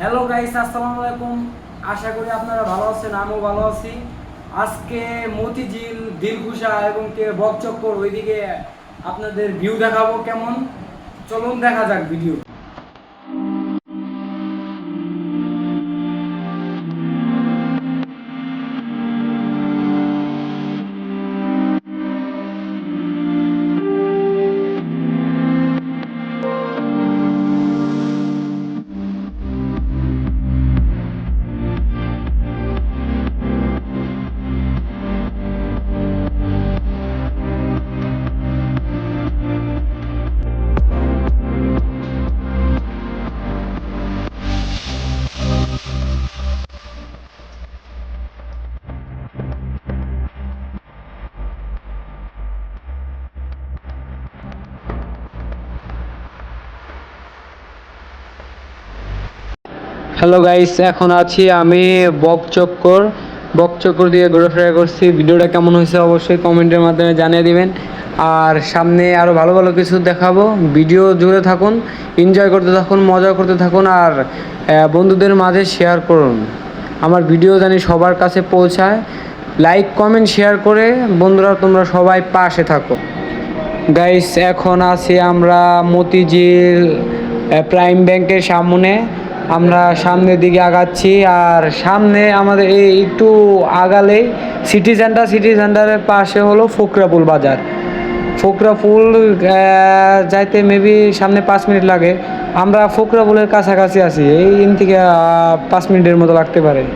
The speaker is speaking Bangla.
হ্যালো গাইস আসসালামু আলাইকুম। আশা করি আপনারা ভালো আছেন, আমিও ভালো আছি। আজকে মতিঝিল দিলকুশা এবং কে বকচক্কর ওইদিকে আপনাদের ভিউ দেখাবো কেমন? চলুন দেখা যাক ভিডিও হ্যালো গাইস এখন আছি আমি বকচক্কর বকচক্কর দিয়ে ঘোরাফেরা করছি। ভিডিওটা কেমন হয়েছে অবশ্যই কমেন্টের মাধ্যমে জানিয়ে দিবেন। আর সামনে আরও ভালো ভালো কিছু দেখাবো। ভিডিও জুড়ে থাকুন এনজয় করতে থাকুন, মজা করতে থাকুন, আর বন্ধুদের মাঝে শেয়ার করুন। আমার ভিডিও জানি সবার কাছে পৌঁছায়। লাইক কমেন্ট শেয়ার করে বন্ধুরা তোমরা সবাই পাশে থাকো। গাইস এখন আছি আমরা মতিঝিল প্রাইম ব্যাংকের সামনে। আমরা সামনের দিকে আগাচ্ছি, আর সামনে আমাদের এই একটু আগালে সিটি সেন্টার সিটি সেন্টারের পাশে হলো ফোকরাপুল বাজার। ফোকরাপুল যাইতে মেবি সামনে পাঁচ মিনিট লাগে। আমরা ফোকরাপুলের কাছাকাছি আছি, এই ইন থেকে পাঁচ মিনিটের মতো লাগতে পারে।